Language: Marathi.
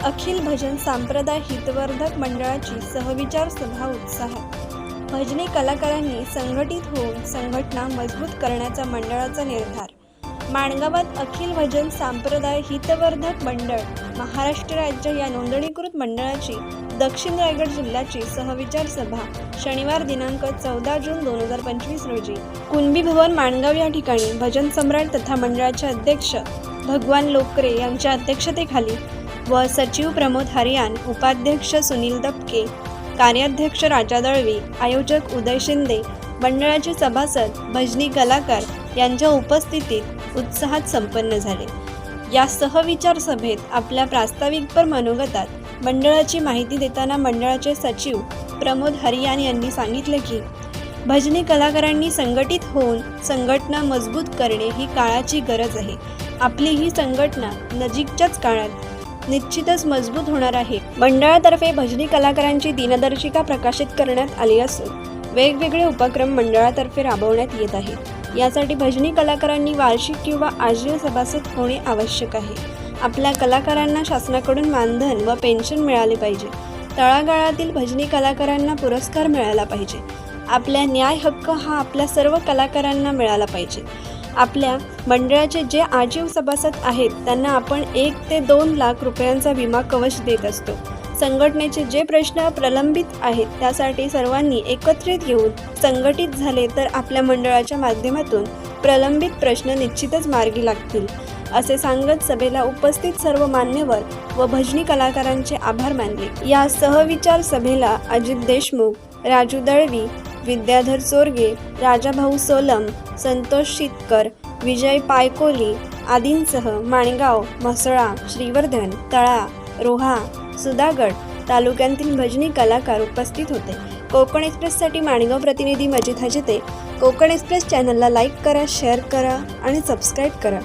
अखिल भजन सांप्रदाय हितवर्धक मंडळाची सहविचार सभा उत्साहात भजनी कलाकारांनी संघटित होऊन संघटना मजबूत करण्याचा मंडळाचा निर्धार. माणगावात अखिल भजन सांप्रदाय हितवर्धक मंडळ महाराष्ट्र राज्य या नोंदणीकृत मंडळाची दक्षिण रायगड जिल्ह्याची सहविचार सभा शनिवार दिनांक चौदा जून दोन हजार पंचवीस रोजी. कुणबी भवन माणगाव या ठिकाणी भजन सम्राट तथा मंडळाचे अध्यक्ष भगवान लोकरे यांच्या अध्यक्षतेखाली व सचिव प्रमोद हरियान उपाध्यक्ष सुनील दपके कार्याध्यक्ष राजा दळवी आयोजक उदय शिंदे मंडळाचे सभासद भजनी कलाकार यांच्या उपस्थितीत उत्साहात संपन्न झाले. या सहविचार सभेत आपल्या प्रास्ताविकपर मनोगतात मंडळाची माहिती देताना मंडळाचे सचिव प्रमोद हरियान यांनी सांगितले की भजनी कलाकारांनी संघटित होऊन संघटना मजबूत करणे ही काळाची गरज आहे. आपली ही संघटना नजीकच्याच काळात निश्चितच मजबूत होणार आहे. मंडळातर्फे भजनी कलाकारांची दिनदर्शिका प्रकाशित करण्यात आली असून वेगवेगळे उपक्रम मंडळातर्फे राबवण्यात येत आहेत. यासाठी भजनी कलाकारांनी वार्षिक किंवा आजीव सभासद होणे आवश्यक आहे. आपल्या कलाकारांना शासनाकडून मानधन व पेन्शन मिळाले पाहिजे. तळागाळातील भजनी कलाकारांना पुरस्कार मिळाला पाहिजे. आपल्या न्याय हक्क हा आपल्या सर्व कलाकारांना मिळाला पाहिजे. आपल्या मंडळाचे जे आजीव सभासद आहेत त्यांना आपण एक ते दोन लाख रुपयांचा विमा कवच देत असतो. संघटनेचे जे प्रश्न प्रलंबित आहेत त्यासाठी सर्वांनी एकत्रित येऊन संघटित झाले तर आपल्या मंडळाच्या माध्यमातून प्रलंबित प्रश्न निश्चितच मार्गी लागतील असे सांगत सभेला उपस्थित सर्व मान्यवर व भजनी कलाकारांचे आभार मानले. या सहविचार सभेला अजित देशमुख राजू दळवी विद्याधर चोरगे राजाभाऊ सोलम संतोष शितकर विजय पायकोली आदींसह माणगाव म्हसळा श्रीवर्धन तळा रोहा सुधागड तालुक्यातील भजनी कलाकार उपस्थित होते. कोकण एक्सप्रेससाठी माणगाव प्रतिनिधी मजिद हजिते. कोकण एक्सप्रेस चॅनलला लाईक करा शेअर करा आणि सबस्क्राईब करा.